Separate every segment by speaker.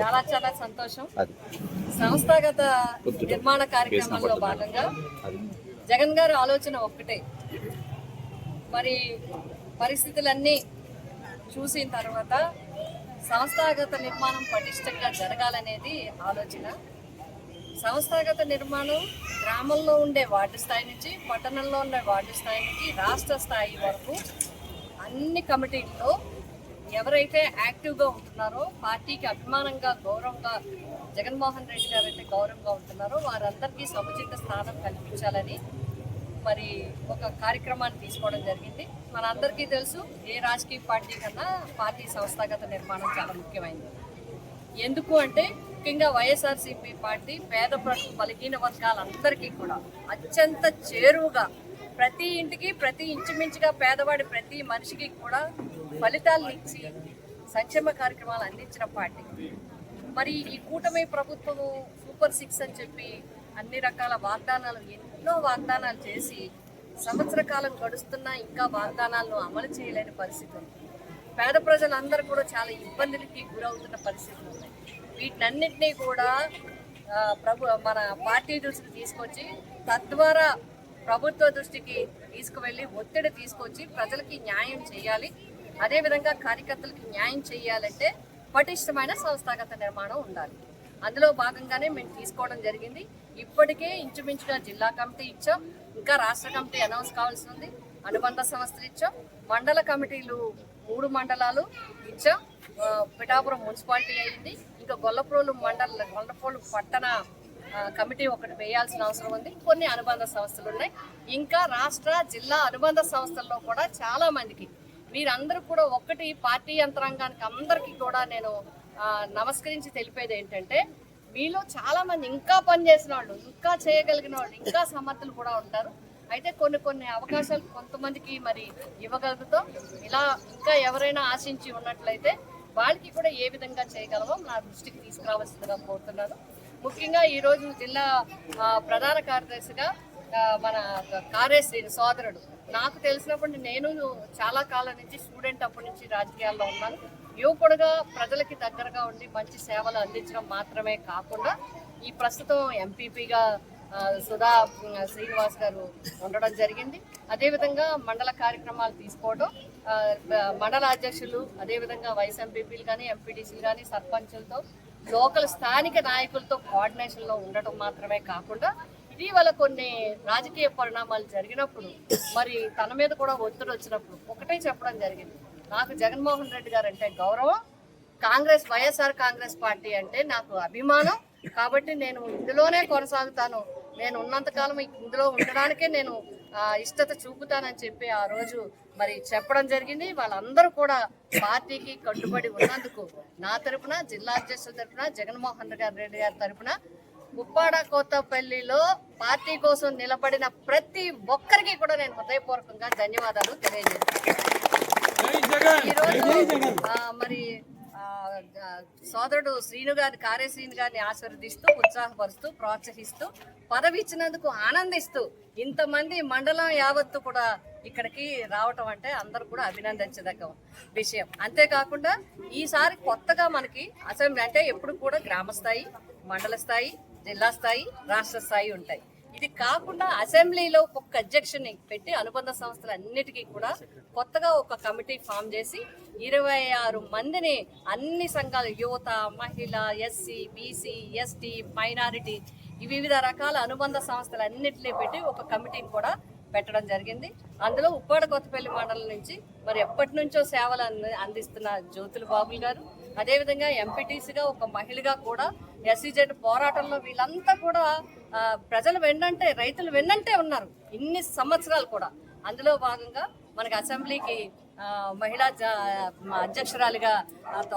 Speaker 1: చాలా చాలా సంతోషం. సంస్థాగత నిర్మాణ కార్యక్రమంలో భాగంగా జగన్ గారి ఆలోచన ఒక్కటే. మరి పరిస్థితులన్నీ చూసిన తర్వాత సంస్థాగత నిర్మాణం పటిష్టంగా జరగాలనేది ఆలోచన. సంస్థాగత నిర్మాణం గ్రామంలో ఉండే వార్డు స్థాయి నుంచి పట్టణంలో ఉండే వార్డు స్థాయి నుంచి రాష్ట్ర స్థాయి వరకు అన్ని కమిటీల్లో ఎవరైతే యాక్టివ్గా ఉంటున్నారో పార్టీకి అభిమానంగా గౌరవంగా జగన్మోహన్ రెడ్డి గారు అయితే గౌరవంగా ఉంటున్నారో వారందరికీ సముచిత స్థానం కల్పించాలని మరి ఒక కార్యక్రమాన్ని తీసుకోవడం జరిగింది. మనందరికీ తెలుసు ఏ రాజకీయ పార్టీ కన్నా పార్టీ సంస్థాగత నిర్మాణం చాలా ముఖ్యమైనది. ఎందుకు అంటే ముఖ్యంగా వైఎస్ఆర్సీపీ పార్టీ పేద బలహీన వర్గాలందరికీ కూడా అత్యంత చేరువుగా ప్రతి ఇంటికి ప్రతి ఇంచుమించుగా పేదవాడి ప్రతి మనిషికి కూడా ఫలితాలను ఇచ్చి సంక్షేమ కార్యక్రమాలు అందించిన పార్టీ. మరి ఈ కూటమి ప్రభుత్వం సూపర్ సిక్స్ అని చెప్పి అన్ని రకాల వాగ్దానాలు ఎన్నో వాగ్దానాలు చేసి సంవత్సర కాలం గడుస్తున్నా ఇంకా వాగ్దానాలను అమలు చేయలేని పరిస్థితి ఉంది. పేద ప్రజలందరూ కూడా చాలా ఇబ్బందులకి గురవుతున్న పరిస్థితులు ఉన్నాయి వీటన్నిటినీ కూడా ప్రభు మన పార్టీ దృష్టికి తీసుకొచ్చి తద్వారా ప్రభుత్వ దృష్టికి తీసుకువెళ్ళి ఒత్తిడి తీసుకొచ్చి ప్రజలకి న్యాయం చేయాలి. అదేవిధంగా కార్యకర్తలకు న్యాయం చేయాలంటే పటిష్టమైన సంస్థాగత నిర్మాణం ఉండాలి. అందులో భాగంగానే మేము తీసుకోవడం జరిగింది. ఇప్పటికే ఇంచుమించుగా జిల్లా కమిటీ ఇచ్చాం. ఇంకా రాష్ట్ర కమిటీ అనౌన్స్ కావాల్సి ఉంది. అనుబంధ సంస్థలు ఇచ్చాం. మండల కమిటీలు మూడు మండలాలు ఇచ్చాం. పిఠాపురం మున్సిపాలిటీ అయింది. ఇంకా గొల్లప్రోలు మండల గొల్లప్రోలు పట్టణ కమిటీ ఒకటి వేయాల్సిన అవసరం ఉంది. కొన్ని అనుబంధ సంస్థలు ఉన్నాయి. ఇంకా రాష్ట్ర జిల్లా అనుబంధ సంస్థల్లో కూడా చాలా మందికి మీరందరూ కూడా ఒక్కటి పార్టీ యంత్రాంగానికి అందరికీ కూడా నేను నమస్కరించి తెలిపేది ఏంటంటే మీలో చాలా మంది ఇంకా పనిచేసిన వాళ్ళు ఇంకా చేయగలిగిన వాళ్ళు ఇంకా సమర్థులు కూడా ఉంటారు. అయితే కొన్ని కొన్ని అవకాశాలు కొంతమందికి మరి ఇవ్వగలుగుతాం. ఇలా ఇంకా ఎవరైనా ఆశించి ఉన్నట్లయితే వాళ్ళకి కూడా ఏ విధంగా చేయగలమో నా దృష్టికి తీసుకురావాల్సిందిగా కోరుతున్నాను. ముఖ్యంగా ఈరోజు జిల్లా ప్రధాన కార్యదర్శిగా మన కారేశ్రీ సోదరుడు నాకు తెలిసినప్పుడు నేను చాలా కాలం నుంచి స్టూడెంట్ అప్పటి నుంచి రాజకీయాల్లో ఉన్నాను. యువకుడుగా ప్రజలకి దగ్గరగా ఉండి మంచి సేవలు అందించడం మాత్రమే కాకుండా ఈ ప్రస్తుతం ఎంపీపీగా సుధా శ్రీనివాస్ గారు ఉండడం జరిగింది. అదేవిధంగా మండల కార్యక్రమాలు తీసుకోవడం మండల అధ్యక్షులు అదేవిధంగా వైస్ ఎంపీపీలు కానీ ఎంపీటీసీలు కానీ సర్పంచులతో లోకల్ స్థానిక నాయకులతో కోఆర్డినేషన్లో ఉండటం మాత్రమే కాకుండా ఇటీవల కొన్ని రాజకీయ పరిణామాలు జరిగినప్పుడు మరి తన మీద కూడా ఒత్తిడి వచ్చినప్పుడు ఒకటే చెప్పడం జరిగింది. నాకు జగన్మోహన్ రెడ్డి గారు అంటే గౌరవం కాంగ్రెస్ వైఎస్ఆర్ కాంగ్రెస్ పార్టీ అంటే నాకు అభిమానం. కాబట్టి నేను ఇందులోనే కొనసాగుతాను. నేను ఉన్నంతకాలం ఇందులో ఉండడానికే నేను ఇష్టత చూపుతానని చెప్పి ఆ రోజు మరి చెప్పడం జరిగింది. వాళ్ళందరూ కూడా పార్టీకి కట్టుబడి ఉన్నందుకు నా తరపున జిల్లా అధ్యక్షుల తరపున జగన్మోహన్ రెడ్డి గారి తరపున ఉప్పాడ కోతపల్లిలో పార్టీ కోసం నిలబడిన ప్రతి ఒక్కరికి కూడా నేను హృదయపూర్వకంగా ధన్యవాదాలు తెలియజేస్తాను. ఈరోజు మరి సోదరుడు శ్రీను గారి కార్య శ్రీను గారిని ఆశీర్వదిస్తూ ఉత్సాహపరుస్తూ ప్రోత్సహిస్తూ పదవి ఇచ్చినందుకు ఆనందిస్తూ ఇంతమంది మండలం యావత్తు కూడా ఇక్కడికి రావటం అంటే అందరూ కూడా అభినందించదగ్గ విషయం. అంతేకాకుండా ఈసారి కొత్తగా మనకి అసెంబ్లీ అంటే ఎప్పుడు కూడా గ్రామ స్థాయి మండల స్థాయి జిల్లా స్థాయి రాష్ట్ర స్థాయి ఉంటాయి. ఇది కాకుండా అసెంబ్లీలో ఒక్కొక్క అధ్యక్షుని పెట్టి అనుబంధ సంస్థలన్నిటికీ కూడా కొత్తగా ఒక కమిటీ ఫామ్ చేసి ఇరవై ఆరు మందిని అన్ని సంఘాలు యువత మహిళ ఎస్సీ బీసీ ఎస్టీ మైనారిటీ ఈ వివిధ రకాల అనుబంధ సంస్థలన్నిటినీ పెట్టి ఒక కమిటీని కూడా పెట్టడం జరిగింది. అందులో ఉప్పాడ కొత్తపల్లి మండలం నుంచి మరి ఎప్పటి నుంచో సేవలు అంది- అందిస్తున్న జ్యోతుల బాబులు గారు. అదేవిధంగా ఎంపీటీసీగా ఒక మహిళగా కూడా ఎస్సీజెడ్ పోరాటంలో వీళ్ళంతా కూడా ప్రజలు వెన్నంటే రైతులు వెన్నంటే ఉన్నారు. ఇన్ని సంవత్సరాలు కూడా. అందులో భాగంగా మనకి అసెంబ్లీకి మహిళా జా-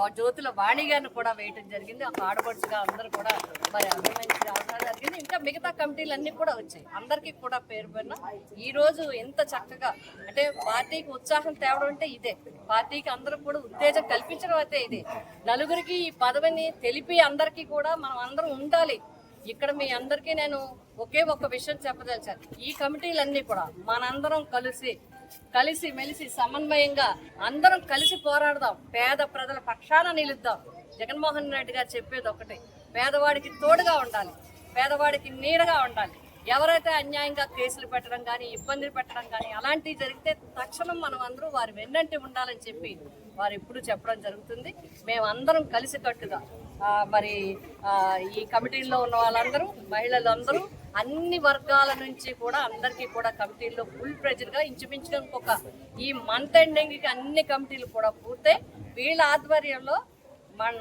Speaker 1: జ్యోతుల వాణి గారిని కూడా వేయటం జరిగింది. ఒక ఆడపడుచుగా అందరూ కూడా మరి అభిమానించి రావడం జరిగింది. ఇంకా మిగతా కమిటీలు కూడా వచ్చాయి. అందరికీ కూడా పేరు పైన ఈ రోజు ఎంత చక్కగా అంటే పార్టీకి ఉత్సాహం తేవడం అంటే ఇదే. పార్టీకి అందరూ కూడా ఉత్తేజం కల్పించడం అయితే ఇదే. నలుగురికి ఈ పదవిని తెలిపి అందరికీ కూడా మనం అందరం ఉండాలి. ఇక్కడ మీ అందరికీ నేను ఒకే ఒక్క విషయం చెప్పదలిచాను. ఈ కమిటీలన్నీ కూడా మనందరం కలిసి కలిసి మెలిసి సమన్వయంగా అందరం కలిసి పోరాడదాం. పేద ప్రజల పక్షాన నిలుద్దాం. జగన్మోహన్ రెడ్డి గారు చెప్పేది ఒకటి పేదవాడికి తోడుగా ఉండాలి పేదవాడికి నీడగా ఉండాలి. ఎవరైతే అన్యాయంగా కేసులు పెట్టడం కానీ ఇబ్బందులు పెట్టడం కానీ అలాంటివి జరిగితే తక్షణం మనం అందరూ వారి వెన్నంటి ఉండాలని చెప్పి వారు ఎప్పుడు చెప్పడం జరుగుతుంది. మేమందరం కలిసికట్టుగా మరి ఈ కమిటీల్లో ఉన్న వాళ్ళందరూ మహిళలందరూ అన్ని వర్గాల నుంచి కూడా అందరికీ కూడా కమిటీల్లో ఫుల్ ప్రెజర్గా ఇంచుమించుగా ఒక ఈ మంత్ ఎండింగ్కి అన్ని కమిటీలు కూడా పూర్తయి. వీళ్ళ ఆధ్వర్యంలో మన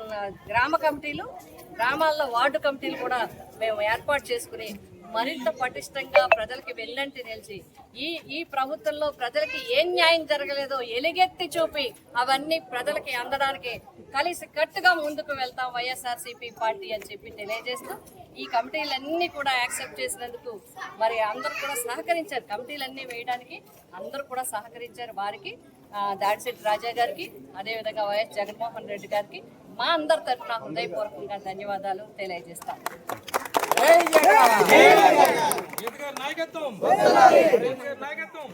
Speaker 1: గ్రామ కమిటీలు గ్రామాల్లో వార్డు కమిటీలు కూడా మేము ఏర్పాటు చేసుకుని మరింత పటిష్టంగా ప్రజలకి వెళ్ళంటి నిలిచి ఈ ఈ ప్రభుత్వంలో ప్రజలకి ఏం న్యాయం జరగలేదో ఎలుగెత్తి చూపి అవన్నీ ప్రజలకి అందడానికి కలిసి కట్టుగా ముందుకు వెళ్తాం వైఎస్ఆర్సీపీ పార్టీ అని చెప్పి తెలియజేస్తూ ఈ కమిటీలన్నీ కూడా యాక్సెప్ట్ చేసినందుకు మరి అందరూ కూడా సహకరించారు. కమిటీలన్నీ వేయడానికి అందరూ కూడా సహకరించారు వారికి. ఆ, దాడిశెట్టి రాజా గారికి అదేవిధంగా వైఎస్ జగన్మోహన్ రెడ్డి గారికి మా అందరి తరఫున హృదయపూర్వకంగా ధన్యవాదాలు తెలియజేస్తాం
Speaker 2: నాయకత్వం. నాయకత్వం.